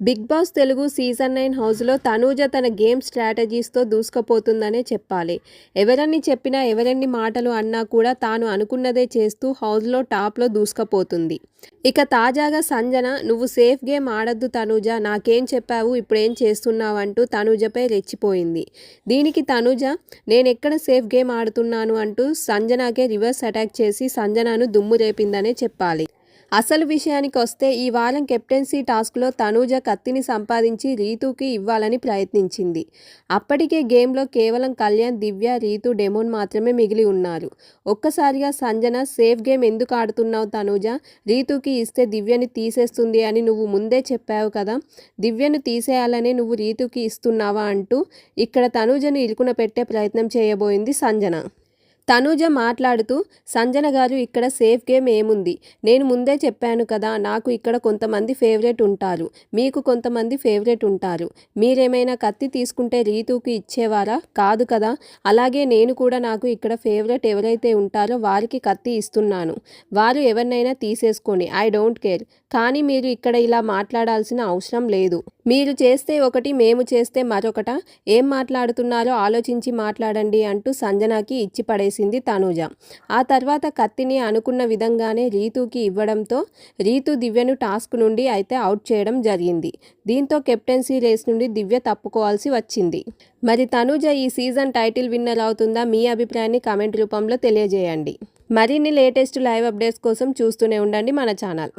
Big Boss Telugu season nine హౌస్లో తనూజ తన game స్ట్రాటజీస్తో దూసుకుపోతుందనే చెప్పాలి. ఎవరన్ని చెప్పినా ఎవరన్ని మాటలు అన్నా కూడా తాను అనుకున్నదే చేస్తూ హౌస్లో టాప్లో దూసుకుపోతుంది. ఇక తాజాగా సంజన నువ్వు సేఫ్ గేమ్ ఆడద్దు తనూజ నాకేం చెప్పావు ఇప్పుడేం చేస్తున్నావు అంటూ తనూజపై రెచ్చిపోయింది. దీనికి తనూజ నేనెక్కడ సేఫ్ గేమ్ ఆడుతున్నాను అంటూ సంజనాకే రివర్స్ అటాక్ చేసి సంజనను దుమ్ము రేపిందనే చెప్పాలి. అసలు విషయానికి వస్తే ఈ వారం కెప్టెన్సీ టాస్క్లో తనూజ కత్తిని సంపాదించి రీతుకి ఇవ్వాలని ప్రయత్నించింది. అప్పటికే గేమ్లో కేవలం కళ్యాణ్ దివ్య రీతు డెమోన్ మాత్రమే మిగిలి ఉన్నారు. ఒక్కసారిగా సంజన సేఫ్ గేమ్ ఎందుకు ఆడుతున్నావు తనూజ? రీతుకి ఇస్తే దివ్యని తీసేస్తుంది అని నువ్వు ముందే చెప్పావు కదా? దివ్యను తీసేయాలనే నువ్వు రీతుకి ఇస్తున్నావా అంటూ ఇక్కడ తనూజను ఇరుకున పెట్టే ప్రయత్నం చేయబోయింది సంజన. తనూజ మాట్లాడుతూ సంజన గారు ఇక్కడ సేఫ్ గేమ్ ఏముంది? నేను ముందే చెప్పాను కదా నాకు ఇక్కడ కొంతమంది ఫేవరెట్ ఉంటారు. మీకు కొంతమంది ఫేవరెట్ ఉంటారు. మీరేమైనా కత్తి తీసుకుంటే రీతుకి ఇచ్చేవారా? కాదు కదా. అలాగే నేను కూడా నాకు ఇక్కడ ఫేవరెట్ ఎవరైతే ఉంటారో వారికి కత్తి ఇస్తున్నాను. వారు ఎవరినైనా తీసేసుకొని ఐ డోంట్ కేర్. కానీ మీరు ఇక్కడ ఇలా మాట్లాడాల్సిన అవసరం లేదు. మీరు చేస్తే ఒకటి మేము చేస్తే మరొకట. ఏం మాట్లాడుతున్నారో ఆలోచించి మాట్లాడండి అంటూ సంజనాకి ఇచ్చి చేసింది తనూజ. ఆ తర్వాత కత్తిని అనుకున్న విధంగానే రీతుకి ఇవ్వడంతో రీతు దివ్యను టాస్క్ నుండి అయితే అవుట్ చేయడం జరిగింది. దీంతో కెప్టెన్సీ రేస్ నుండి దివ్య తప్పుకోవాల్సి వచ్చింది. మరి తనూజ ఈ సీజన్ టైటిల్ విన్నర్ అవుతుందా మీ అభిప్రాయాన్ని కామెంట్ రూపంలో తెలియజేయండి. మరిన్ని లేటెస్ట్ లైవ్ అప్డేట్స్ కోసం చూస్తూనే ఉండండి మన ఛానల్.